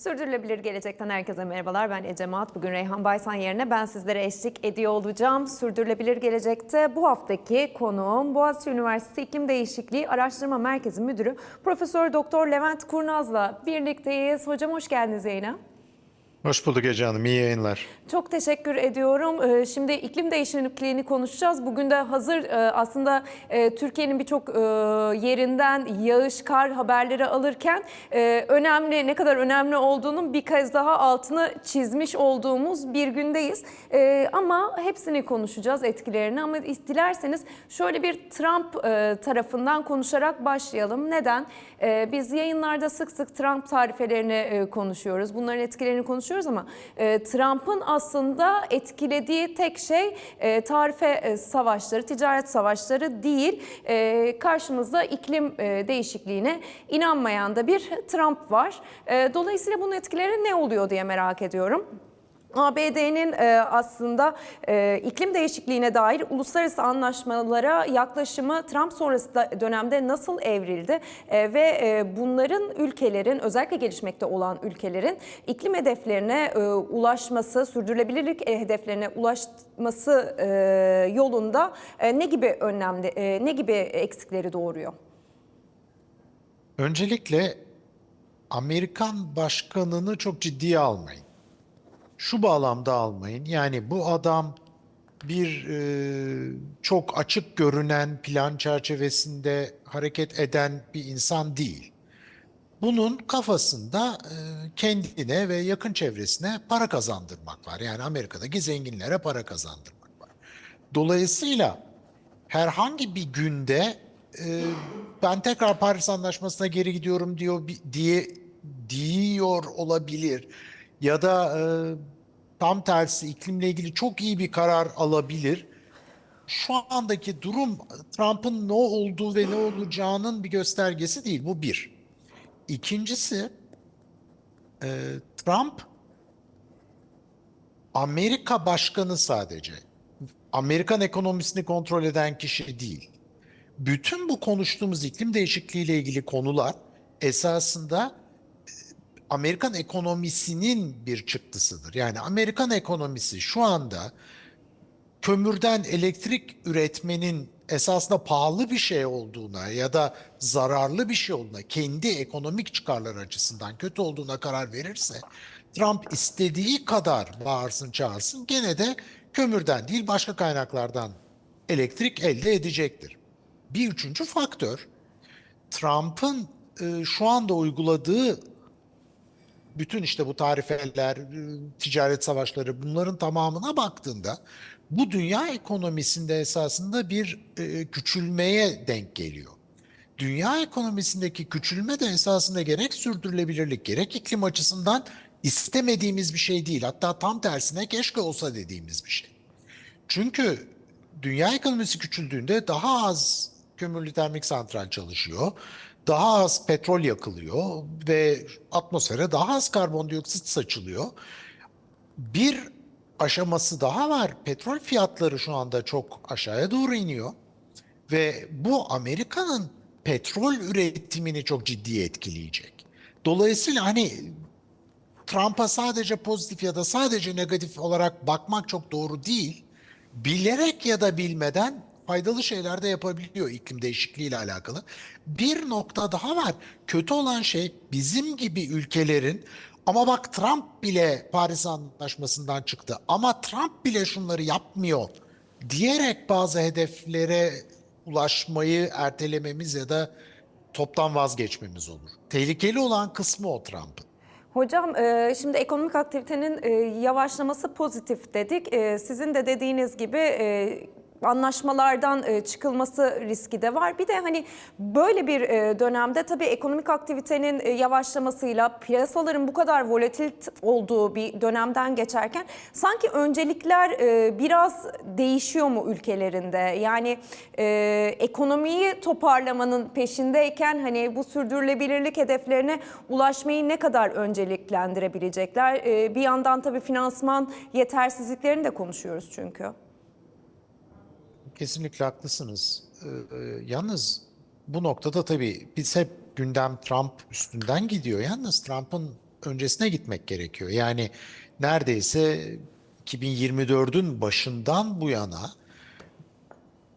Sürdürülebilir Gelecek'ten herkese merhabalar. Ben Ece Maat. Bugün Reyhan Baysan yerine ben sizlere eşlik ediyor olacağım. Sürdürülebilir Gelecek'te bu haftaki konuğum Boğaziçi Üniversitesi İklim Değişikliği Araştırma Merkezi Müdürü Profesör Doktor Levent Kurnaz'la birlikteyiz. Hocam hoş geldiniz yayına. Hoş bulduk Ece Hanım. İyi yayınlar. Çok teşekkür ediyorum. Ee, Şimdi iklim değişikliğini konuşacağız. Bugün de hazır e, aslında e, Türkiye'nin birçok e, yerinden yağış, kar haberleri alırken önemli, ne kadar önemli olduğunun bir kez daha altını çizmiş olduğumuz bir gündeyiz. Ama hepsini konuşacağız, etkilerini. Ama dilerseniz şöyle bir Trump tarafından konuşarak başlayalım. Neden? Biz yayınlarda sık sık Trump tarifelerini konuşuyoruz. Bunların etkilerini konuşuyoruz ama e, Trump'ın aslında etkilediği tek şey e, tarife e, savaşları, ticaret savaşları değil. E, Karşımızda iklim e, değişikliğine inanmayan da bir Trump var. E, Dolayısıyla bunun etkileri ne oluyor diye merak ediyorum. ABD'nin e, aslında e, iklim değişikliğine dair uluslararası anlaşmalara yaklaşımı Trump sonrası dönemde nasıl evrildi E, ve bunların ülkelerin özellikle gelişmekte olan ülkelerin iklim hedeflerine ulaşması, sürdürülebilirlik hedeflerine ulaşması yolunda ne gibi önlemde ne gibi eksikleri doğuruyor? Öncelikle Amerikan başkanını çok ciddiye almayın. Şu bağlamda almayın. Yani bu adam bir e, çok açık görünen plan çerçevesinde hareket eden bir insan değil. Bunun kafasında e, kendine ve yakın çevresine para kazandırmak var. Yani Amerika'daki zenginlere para kazandırmak var. Dolayısıyla herhangi bir günde e, ben tekrar Paris Anlaşması'na geri gidiyorum diyor diye diyor olabilir ya da e, tam tersi iklimle ilgili çok iyi bir karar alabilir. Şu andaki durum Trump'ın ne olduğu ve ne olacağının bir göstergesi değil. Bu bir. İkincisi e, Trump Amerika başkanı sadece. Amerikan ekonomisini kontrol eden kişi değil. Bütün bu konuştuğumuz iklim değişikliği ile ilgili konular esasında Amerikan ekonomisinin bir çıktısıdır. Yani Amerikan ekonomisi şu anda kömürden elektrik üretmenin esasında pahalı bir şey olduğuna ya da zararlı bir şey olduğuna, kendi ekonomik çıkarlar açısından kötü olduğuna karar verirse, Trump istediği kadar bağırsın çağırsın gene de kömürden değil başka kaynaklardan elektrik elde edecektir. Bir üçüncü faktör, Trump'ın e, şu anda uyguladığı bütün işte bu tarifeler, e, ticaret savaşları bunların tamamına baktığında bu dünya ekonomisinde esasında bir e, küçülmeye denk geliyor. Dünya ekonomisindeki küçülme de esasında gerek sürdürülebilirlik gerek iklim açısından istemediğimiz bir şey değil. Hatta tam tersine keşke olsa dediğimiz bir şey. Çünkü dünya ekonomisi küçüldüğünde daha az kömürlü termik santral çalışıyor. Daha az petrol yakılıyor ve atmosfere daha az karbondioksit saçılıyor. Bir aşaması daha var. Petrol fiyatları şu anda çok aşağıya doğru iniyor. Ve bu Amerika'nın petrol üretimini çok ciddi etkileyecek. Dolayısıyla hani Trump'a sadece pozitif ya da sadece negatif olarak bakmak çok doğru değil. Bilerek ya da bilmeden faydalı şeyler de yapabiliyor iklim değişikliği ile alakalı. Bir nokta daha var. Kötü olan şey bizim gibi ülkelerin ama bak Trump bile Paris Anlaşması'ndan çıktı ama Trump bile şunları yapmıyor diyerek bazı hedeflere ulaşmayı ertelememiz ya da toptan vazgeçmemiz olur. Tehlikeli olan kısmı o Trump'ın. Hocam e, şimdi ekonomik aktivitenin e, yavaşlaması pozitif dedik. E, Sizin de dediğiniz gibi anlaşmalardan e, çıkılması riski de var. Bir de hani böyle bir e, dönemde tabii ekonomik aktivitenin e, yavaşlamasıyla piyasaların bu kadar volatil olduğu bir dönemden geçerken sanki öncelikler biraz değişiyor mu ülkelerinde? Yani ekonomiyi toparlamanın peşindeyken hani bu sürdürülebilirlik hedeflerine ulaşmayı ne kadar önceliklendirebilecekler? Bir yandan tabii finansman yetersizliklerini de konuşuyoruz çünkü. Kesinlikle haklısınız. Ee, e, yalnız bu noktada tabii biz hep gündem Trump üstünden gidiyor. Yalnız Trump'ın öncesine gitmek gerekiyor. Yani neredeyse 2024'ün başından bu yana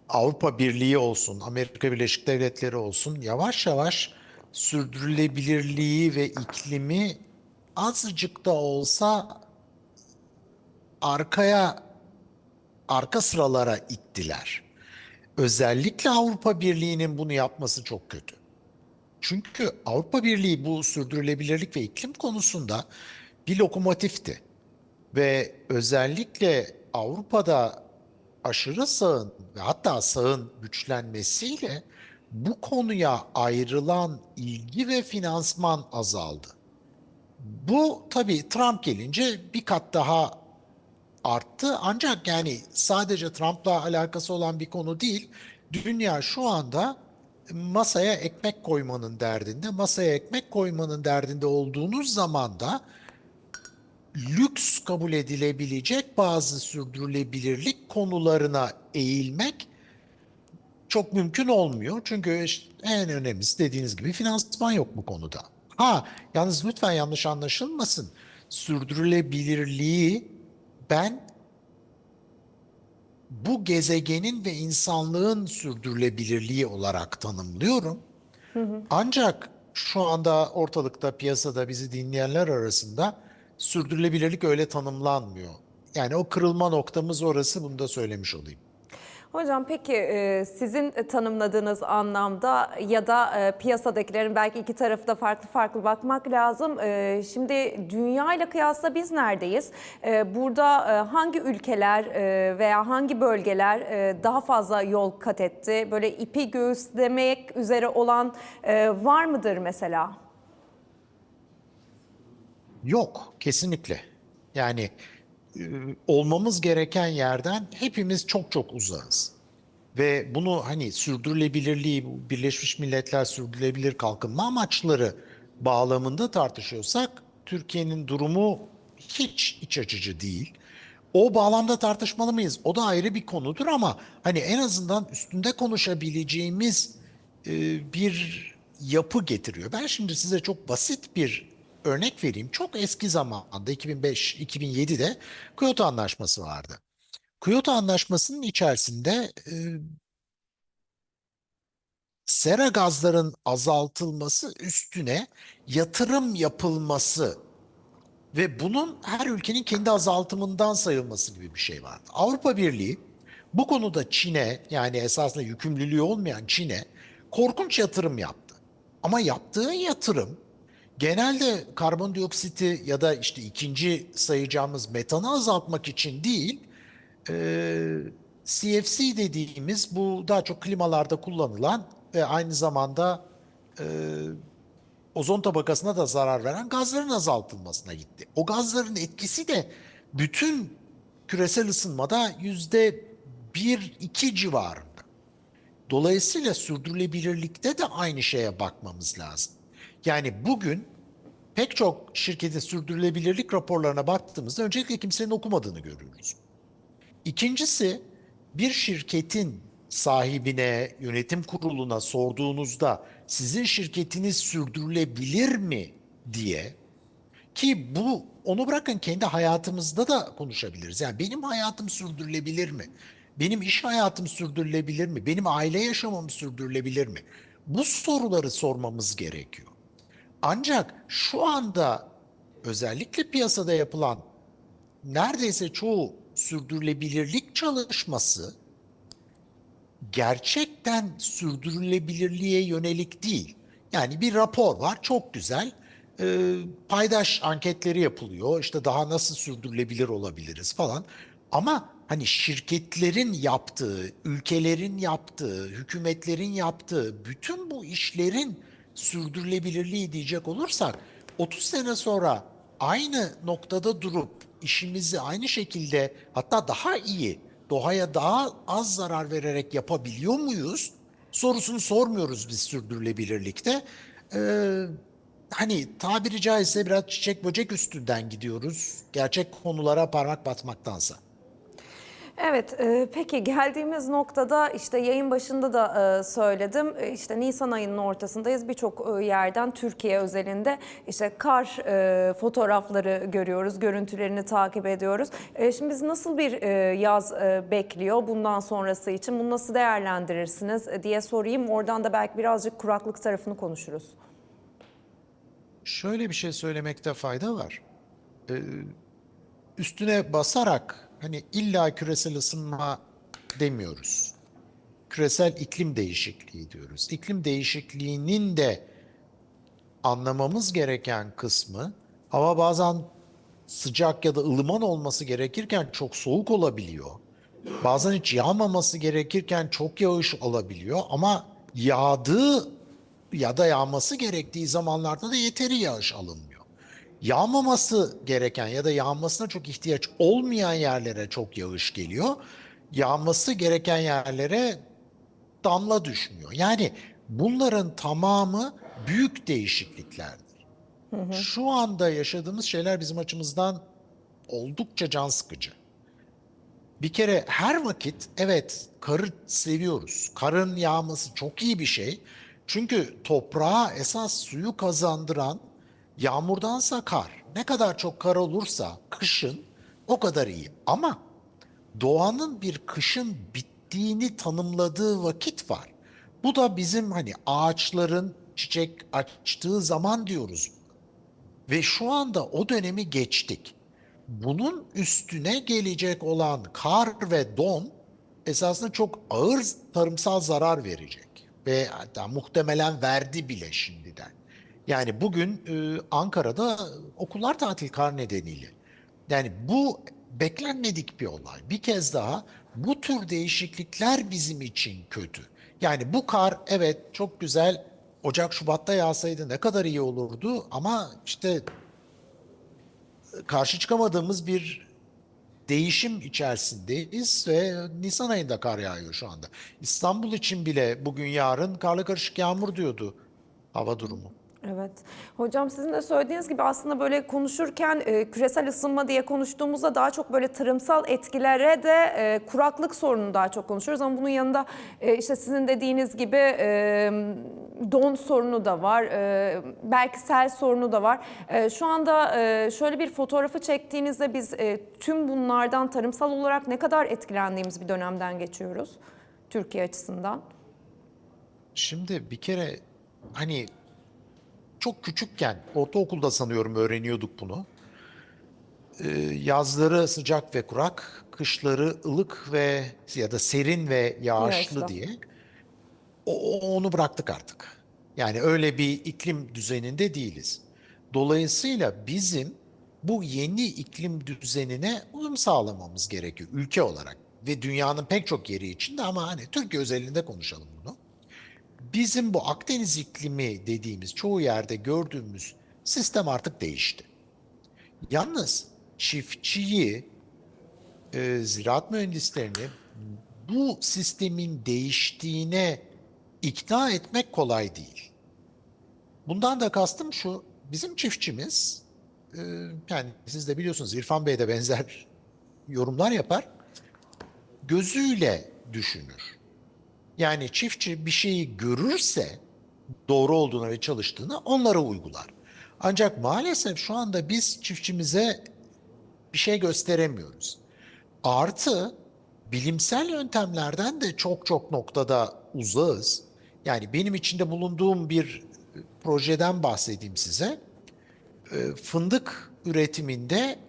Avrupa Birliği olsun, Amerika Birleşik Devletleri olsun yavaş yavaş sürdürülebilirliği ve iklimi azıcık da olsa arkaya arka sıralara ittiler. Özellikle Avrupa Birliği'nin bunu yapması çok kötü. Çünkü Avrupa Birliği bu sürdürülebilirlik ve iklim konusunda bir lokomotifti. Ve özellikle Avrupa'da aşırı sağın ve hatta sağın güçlenmesiyle bu konuya ayrılan ilgi ve finansman azaldı. Bu tabii Trump gelince bir kat daha arttı. Ancak yani sadece Trump'la alakası olan bir konu değil. Dünya şu anda masaya ekmek koymanın derdinde. Masaya ekmek koymanın derdinde olduğunuz zaman da lüks kabul edilebilecek bazı sürdürülebilirlik konularına eğilmek çok mümkün olmuyor. Çünkü işte en önemlisi dediğiniz gibi finansman yok bu konuda. Ha, yalnız lütfen yanlış anlaşılmasın. Sürdürülebilirliği ben bu gezegenin ve insanlığın sürdürülebilirliği olarak tanımlıyorum. Ancak şu anda ortalıkta, piyasada bizi dinleyenler arasında sürdürülebilirlik öyle tanımlanmıyor. Yani o kırılma noktamız orası, bunu da söylemiş olayım. Hocam peki e, sizin tanımladığınız anlamda ya da e, piyasadakilerin belki iki tarafı da farklı farklı bakmak lazım. E, Şimdi dünya ile kıyasla biz neredeyiz? E, Burada e, hangi ülkeler e, veya hangi bölgeler e, daha fazla yol kat etti? Böyle ipi göğüslemek üzere olan e, var mıdır mesela? Yok, kesinlikle. Yani e, olmamız gereken yerden hepimiz çok çok uzağız. Ve bunu hani sürdürülebilirliği, Birleşmiş Milletler Sürdürülebilir Kalkınma Amaçları bağlamında tartışıyorsak Türkiye'nin durumu hiç iç açıcı değil. O bağlamda tartışmalı mıyız? O da ayrı bir konudur ama hani en azından üstünde konuşabileceğimiz e, bir yapı getiriyor. Ben şimdi size çok basit bir örnek vereyim. Çok eski zamanda 2005-2007'de Kyoto Anlaşması vardı. Kyoto Anlaşması'nın içerisinde e, sera gazların azaltılması üstüne yatırım yapılması ve bunun her ülkenin kendi azaltımından sayılması gibi bir şey vardı. Avrupa Birliği bu konuda Çin'e yani esasında yükümlülüğü olmayan Çin'e korkunç yatırım yaptı. Ama yaptığı yatırım genelde karbondioksiti ya da işte ikinci sayacağımız metanı azaltmak için değil, e, CFC dediğimiz bu daha çok klimalarda kullanılan ve aynı zamanda e, ozon tabakasına da zarar veren gazların azaltılmasına gitti. O gazların etkisi de bütün küresel ısınmada yüzde bir iki civarında. Dolayısıyla sürdürülebilirlikte de aynı şeye bakmamız lazım. Yani bugün pek çok şirketin sürdürülebilirlik raporlarına baktığımızda öncelikle kimsenin okumadığını görüyoruz. İkincisi bir şirketin sahibine, yönetim kuruluna sorduğunuzda sizin şirketiniz sürdürülebilir mi diye ki bu onu bırakın kendi hayatımızda da konuşabiliriz. Yani benim hayatım sürdürülebilir mi? Benim iş hayatım sürdürülebilir mi? Benim aile yaşamım sürdürülebilir mi? Bu soruları sormamız gerekiyor. Ancak şu anda özellikle piyasada yapılan neredeyse çoğu sürdürülebilirlik çalışması gerçekten sürdürülebilirliğe yönelik değil. Yani bir rapor var çok güzel. Ee, paydaş anketleri yapılıyor. İşte daha nasıl sürdürülebilir olabiliriz falan. Ama hani şirketlerin yaptığı, ülkelerin yaptığı, hükümetlerin yaptığı bütün bu işlerin sürdürülebilirliği diyecek olursak 30 sene sonra aynı noktada durup işimizi aynı şekilde hatta daha iyi doğaya daha az zarar vererek yapabiliyor muyuz? Sorusunu sormuyoruz biz sürdürülebilirlikte. Ee, hani tabiri caizse biraz çiçek böcek üstünden gidiyoruz. Gerçek konulara parmak basmaktansa. Evet, e, peki geldiğimiz noktada işte yayın başında da e, söyledim. E, işte Nisan ayının ortasındayız. Birçok e, yerden Türkiye özelinde işte kar e, fotoğrafları görüyoruz, görüntülerini takip ediyoruz. E, şimdi biz nasıl bir e, yaz e, bekliyor bundan sonrası için? Bunu nasıl değerlendirirsiniz e, diye sorayım. Oradan da belki birazcık kuraklık tarafını konuşuruz. Şöyle bir şey söylemekte fayda var. Ee, üstüne basarak hani illa küresel ısınma demiyoruz. Küresel iklim değişikliği diyoruz. İklim değişikliğinin de anlamamız gereken kısmı hava bazen sıcak ya da ılıman olması gerekirken çok soğuk olabiliyor. Bazen hiç yağmaması gerekirken çok yağış olabiliyor ama yağdığı ya da yağması gerektiği zamanlarda da yeteri yağış alınmıyor. Yağmaması gereken ya da yağmasına çok ihtiyaç olmayan yerlere çok yağış geliyor. Yağması gereken yerlere damla düşmüyor. Yani bunların tamamı büyük değişikliklerdir. Şu anda yaşadığımız şeyler bizim açımızdan oldukça can sıkıcı. Bir kere her vakit evet karı seviyoruz. Karın yağması çok iyi bir şey. Çünkü toprağa esas suyu kazandıran yağmurdansa kar. Ne kadar çok kar olursa kışın o kadar iyi. Ama doğanın bir kışın bittiğini tanımladığı vakit var. Bu da bizim hani ağaçların çiçek açtığı zaman diyoruz. Ve şu anda o dönemi geçtik. Bunun üstüne gelecek olan kar ve don esasında çok ağır tarımsal zarar verecek. Ve hatta muhtemelen verdi bile şimdiden. Yani bugün e, Ankara'da okullar tatil kar nedeniyle. Yani bu beklenmedik bir olay. Bir kez daha bu tür değişiklikler bizim için kötü. Yani bu kar evet çok güzel Ocak Şubat'ta yağsaydı ne kadar iyi olurdu ama işte karşı çıkamadığımız bir değişim içerisindeyiz ve Nisan ayında kar yağıyor şu anda. İstanbul için bile bugün yarın karla karışık yağmur diyordu hava durumu. Evet. Hocam sizin de söylediğiniz gibi aslında böyle konuşurken e, küresel ısınma diye konuştuğumuzda daha çok böyle tarımsal etkilere de e, kuraklık sorununu daha çok konuşuyoruz. Ama bunun yanında e, işte sizin dediğiniz gibi e, don sorunu da var. E, belki sel sorunu da var. E, şu anda e, şöyle bir fotoğrafı çektiğinizde biz e, tüm bunlardan tarımsal olarak ne kadar etkilendiğimiz bir dönemden geçiyoruz Türkiye açısından. Şimdi bir kere hani çok küçükken ortaokulda sanıyorum öğreniyorduk bunu. Ee, yazları sıcak ve kurak, kışları ılık ve ya da serin ve yağışlı Yağışlı. diye. O, onu bıraktık artık. Yani öyle bir iklim düzeninde değiliz. Dolayısıyla bizim bu yeni iklim düzenine uyum sağlamamız gerekiyor ülke olarak ve dünyanın pek çok yeri için de ama hani Türkiye özelinde konuşalım bunu bizim bu Akdeniz iklimi dediğimiz çoğu yerde gördüğümüz sistem artık değişti. Yalnız çiftçiyi, e, ziraat mühendislerini bu sistemin değiştiğine ikna etmek kolay değil. Bundan da kastım şu, bizim çiftçimiz, e, yani siz de biliyorsunuz İrfan Bey de benzer yorumlar yapar, gözüyle düşünür. Yani çiftçi bir şeyi görürse doğru olduğunu ve çalıştığını onlara uygular. Ancak maalesef şu anda biz çiftçimize bir şey gösteremiyoruz. Artı bilimsel yöntemlerden de çok çok noktada uzağız. Yani benim içinde bulunduğum bir e, projeden bahsedeyim size. E, Fındık üretiminde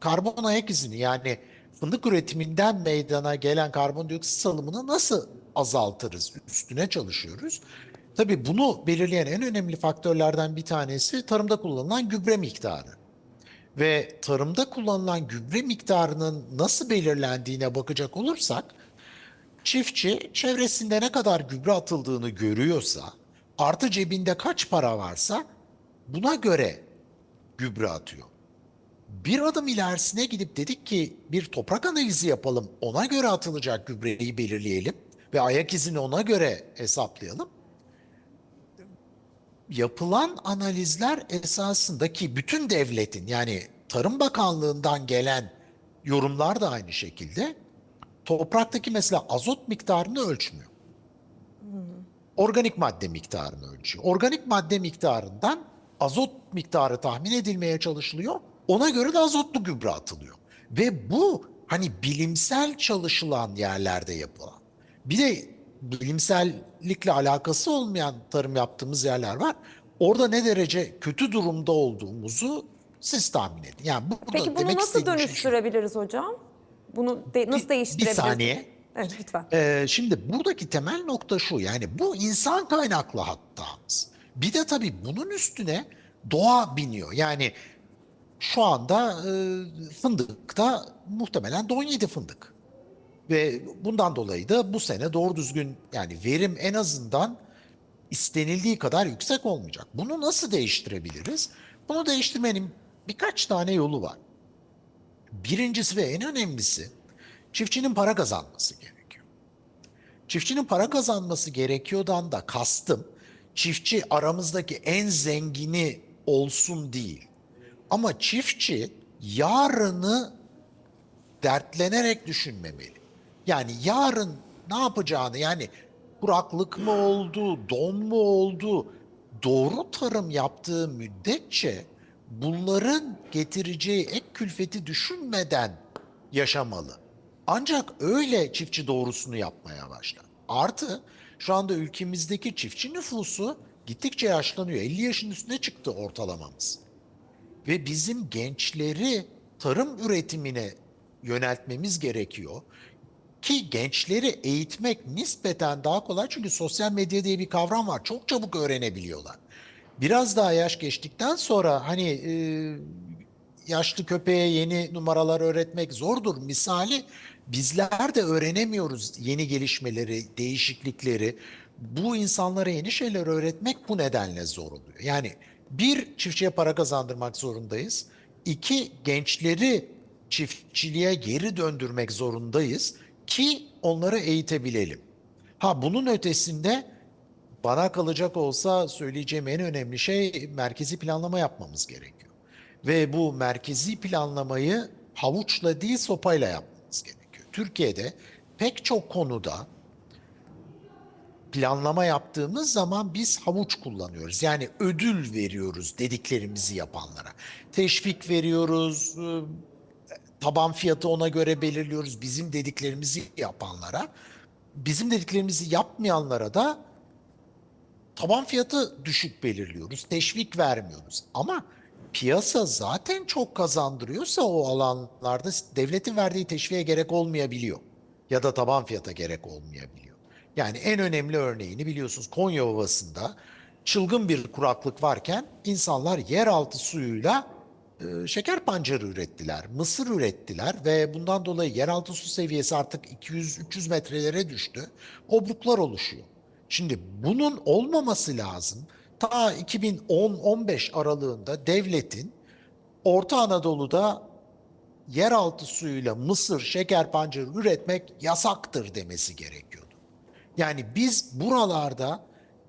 karbon ayak izini yani fındık üretiminden meydana gelen karbondioksit salımını nasıl azaltırız üstüne çalışıyoruz. Tabii bunu belirleyen en önemli faktörlerden bir tanesi tarımda kullanılan gübre miktarı. Ve tarımda kullanılan gübre miktarının nasıl belirlendiğine bakacak olursak çiftçi çevresinde ne kadar gübre atıldığını görüyorsa, artı cebinde kaç para varsa buna göre gübre atıyor bir adım ilerisine gidip dedik ki bir toprak analizi yapalım. Ona göre atılacak gübreyi belirleyelim ve ayak izini ona göre hesaplayalım. Yapılan analizler esasındaki bütün devletin yani Tarım Bakanlığı'ndan gelen yorumlar da aynı şekilde topraktaki mesela azot miktarını ölçmüyor. Organik madde miktarını ölçüyor. Organik madde miktarından azot miktarı tahmin edilmeye çalışılıyor. Ona göre de azotlu gübre atılıyor. Ve bu hani bilimsel çalışılan yerlerde yapılan. Bir de bilimsellikle alakası olmayan tarım yaptığımız yerler var. Orada ne derece kötü durumda olduğumuzu siz tahmin edin. Yani burada Peki bunu demek nasıl şey dönüştürebiliriz hocam? Bunu de- nasıl Bir- değiştirebiliriz? Bir saniye. Evet lütfen. Ee, şimdi buradaki temel nokta şu yani bu insan kaynaklı hatamız. Bir de tabii bunun üstüne doğa biniyor. Yani şu anda e, fındıkta muhtemelen don yedi fındık. Ve bundan dolayı da bu sene doğru düzgün yani verim en azından istenildiği kadar yüksek olmayacak. Bunu nasıl değiştirebiliriz? Bunu değiştirmenin birkaç tane yolu var. Birincisi ve en önemlisi çiftçinin para kazanması gerekiyor. Çiftçinin para kazanması gerekiyordan da kastım çiftçi aramızdaki en zengini olsun değil. Ama çiftçi yarını dertlenerek düşünmemeli. Yani yarın ne yapacağını yani kuraklık mı oldu, don mu oldu, doğru tarım yaptığı müddetçe bunların getireceği ek külfeti düşünmeden yaşamalı. Ancak öyle çiftçi doğrusunu yapmaya başlar. Artı şu anda ülkemizdeki çiftçi nüfusu gittikçe yaşlanıyor. 50 yaşın üstüne çıktı ortalamamız ve bizim gençleri tarım üretimine yöneltmemiz gerekiyor. Ki gençleri eğitmek nispeten daha kolay çünkü sosyal medya diye bir kavram var. Çok çabuk öğrenebiliyorlar. Biraz daha yaş geçtikten sonra hani e, yaşlı köpeğe yeni numaralar öğretmek zordur. Misali bizler de öğrenemiyoruz yeni gelişmeleri, değişiklikleri. Bu insanlara yeni şeyler öğretmek bu nedenle zor oluyor. Yani bir, çiftçiye para kazandırmak zorundayız. İki, gençleri çiftçiliğe geri döndürmek zorundayız ki onları eğitebilelim. Ha bunun ötesinde bana kalacak olsa söyleyeceğim en önemli şey merkezi planlama yapmamız gerekiyor. Ve bu merkezi planlamayı havuçla değil sopayla yapmamız gerekiyor. Türkiye'de pek çok konuda planlama yaptığımız zaman biz havuç kullanıyoruz. Yani ödül veriyoruz dediklerimizi yapanlara. Teşvik veriyoruz, ıı, taban fiyatı ona göre belirliyoruz bizim dediklerimizi yapanlara. Bizim dediklerimizi yapmayanlara da taban fiyatı düşük belirliyoruz, teşvik vermiyoruz. Ama piyasa zaten çok kazandırıyorsa o alanlarda devletin verdiği teşviğe gerek olmayabiliyor. Ya da taban fiyata gerek olmayabiliyor. Yani en önemli örneğini biliyorsunuz Konya Ovası'nda çılgın bir kuraklık varken insanlar yeraltı suyuyla e, şeker pancarı ürettiler, mısır ürettiler ve bundan dolayı yeraltı su seviyesi artık 200-300 metrelere düştü. Obruklar oluşuyor. Şimdi bunun olmaması lazım. Ta 2010-15 aralığında devletin Orta Anadolu'da yeraltı suyuyla mısır, şeker pancarı üretmek yasaktır demesi gerekiyordu. Yani biz buralarda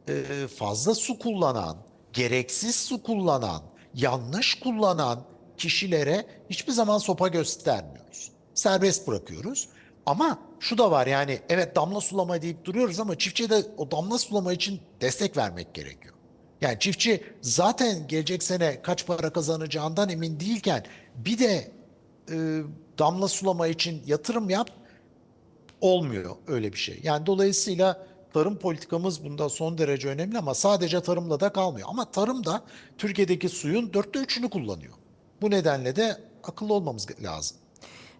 e, fazla su kullanan, gereksiz su kullanan, yanlış kullanan kişilere hiçbir zaman sopa göstermiyoruz. Serbest bırakıyoruz. Ama şu da var yani evet damla sulama deyip duruyoruz ama çiftçiye de o damla sulama için destek vermek gerekiyor. Yani çiftçi zaten gelecek sene kaç para kazanacağından emin değilken bir de e, damla sulama için yatırım yap olmuyor öyle bir şey. Yani dolayısıyla tarım politikamız bunda son derece önemli ama sadece tarımla da kalmıyor. Ama tarım da Türkiye'deki suyun dörtte üçünü kullanıyor. Bu nedenle de akıllı olmamız lazım.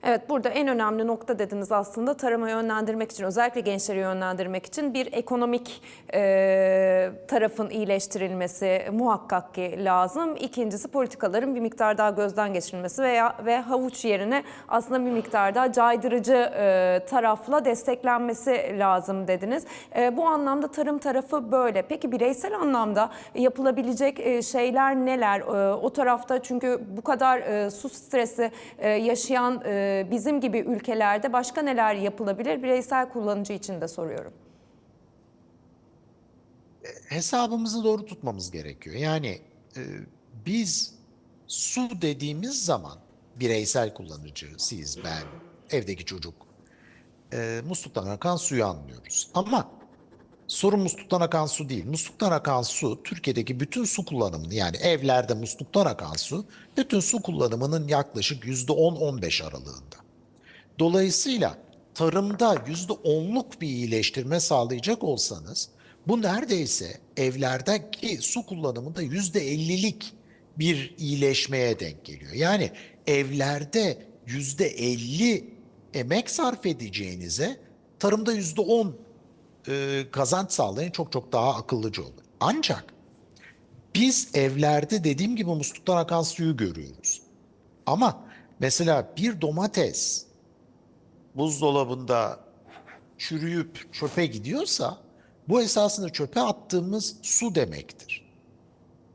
Evet burada en önemli nokta dediniz aslında tarıma yönlendirmek için özellikle gençleri yönlendirmek için bir ekonomik e, tarafın iyileştirilmesi muhakkak ki lazım. İkincisi politikaların bir miktar daha gözden geçirilmesi veya ve havuç yerine aslında bir miktar daha caydırıcı e, tarafla desteklenmesi lazım dediniz. E, bu anlamda tarım tarafı böyle. Peki bireysel anlamda yapılabilecek e, şeyler neler? E, o tarafta çünkü bu kadar e, su stresi e, yaşayan e, bizim gibi ülkelerde başka neler yapılabilir? Bireysel kullanıcı için de soruyorum. hesabımızı doğru tutmamız gerekiyor. Yani e, biz su dediğimiz zaman bireysel kullanıcı, siz, ben, evdeki çocuk. e, musluktan akan suyu anlıyoruz. Ama sorun musluktan akan su değil. Musluktan akan su Türkiye'deki bütün su kullanımını yani evlerde musluktan akan su bütün su kullanımının yaklaşık %10-15 aralığında. Dolayısıyla tarımda %10'luk bir iyileştirme sağlayacak olsanız bu neredeyse evlerdeki su kullanımında %50'lik bir iyileşmeye denk geliyor. Yani evlerde %50 emek sarf edeceğinize tarımda %10 e, kazanç sağlayın çok çok daha akıllıca olur. Ancak biz evlerde dediğim gibi musluktan akan suyu görüyoruz. Ama mesela bir domates buzdolabında çürüyüp çöpe gidiyorsa bu esasında çöpe attığımız su demektir.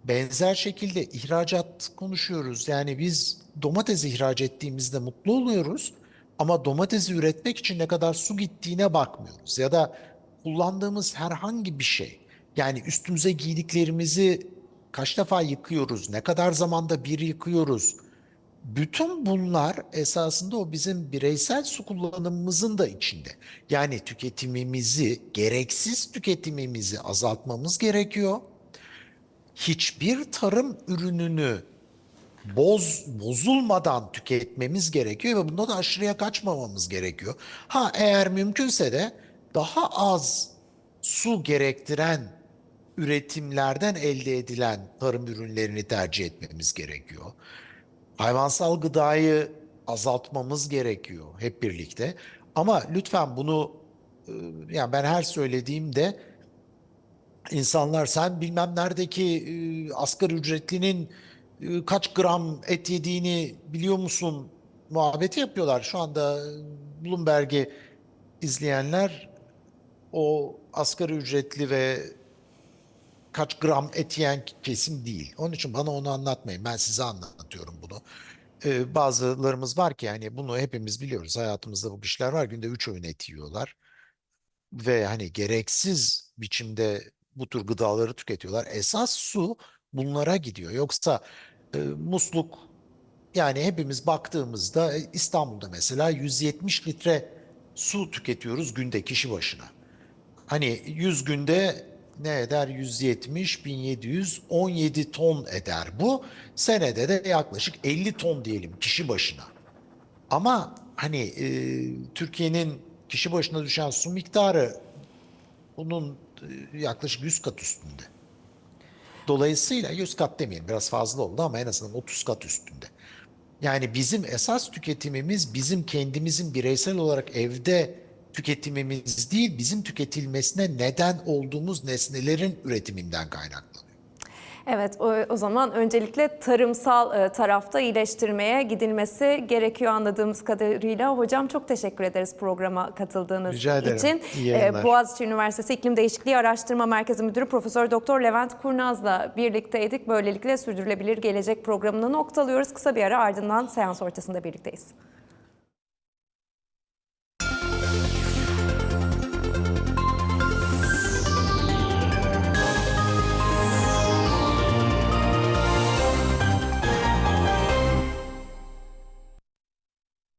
Benzer şekilde ihracat konuşuyoruz. Yani biz domates ihraç ettiğimizde mutlu oluyoruz ama domatesi üretmek için ne kadar su gittiğine bakmıyoruz. Ya da kullandığımız herhangi bir şey yani üstümüze giydiklerimizi kaç defa yıkıyoruz, ne kadar zamanda bir yıkıyoruz. Bütün bunlar esasında o bizim bireysel su kullanımımızın da içinde. Yani tüketimimizi, gereksiz tüketimimizi azaltmamız gerekiyor. Hiçbir tarım ürününü boz bozulmadan tüketmemiz gerekiyor ve bunda da aşırıya kaçmamamız gerekiyor. Ha eğer mümkünse de daha az su gerektiren üretimlerden elde edilen tarım ürünlerini tercih etmemiz gerekiyor. Hayvansal gıdayı azaltmamız gerekiyor hep birlikte. Ama lütfen bunu e, yani ben her söylediğimde insanlar sen bilmem neredeki e, asgari ücretlinin e, kaç gram et yediğini biliyor musun muhabbeti yapıyorlar. Şu anda Bloomberg'i izleyenler o asgari ücretli ve kaç gram et yiyen kesim değil. Onun için bana onu anlatmayın. Ben size anlatıyorum bunu. Ee, bazılarımız var ki yani bunu hepimiz biliyoruz. Hayatımızda bu kişiler var. Günde 3 öğün et yiyorlar. Ve hani gereksiz biçimde bu tür gıdaları tüketiyorlar. Esas su bunlara gidiyor. Yoksa e, musluk yani hepimiz baktığımızda e, İstanbul'da mesela 170 litre su tüketiyoruz günde kişi başına. Hani 100 günde ne eder? 170, 1700, 17 ton eder bu. Senede de yaklaşık 50 ton diyelim kişi başına. Ama hani e, Türkiye'nin kişi başına düşen su miktarı bunun e, yaklaşık 100 kat üstünde. Dolayısıyla 100 kat demeyelim biraz fazla oldu ama en azından 30 kat üstünde. Yani bizim esas tüketimimiz bizim kendimizin bireysel olarak evde tüketimimiz değil, bizim tüketilmesine neden olduğumuz nesnelerin üretiminden kaynaklanıyor. Evet, o, o zaman öncelikle tarımsal e, tarafta iyileştirmeye gidilmesi gerekiyor anladığımız kadarıyla. Hocam çok teşekkür ederiz programa katıldığınız Rica ederim. için. E. Boğaziçi Üniversitesi İklim Değişikliği Araştırma Merkezi Müdürü Profesör Doktor Levent Kurnaz'la birlikteydik. Böylelikle Sürdürülebilir Gelecek programını noktalıyoruz. Kısa bir ara ardından seans ortasında birlikteyiz.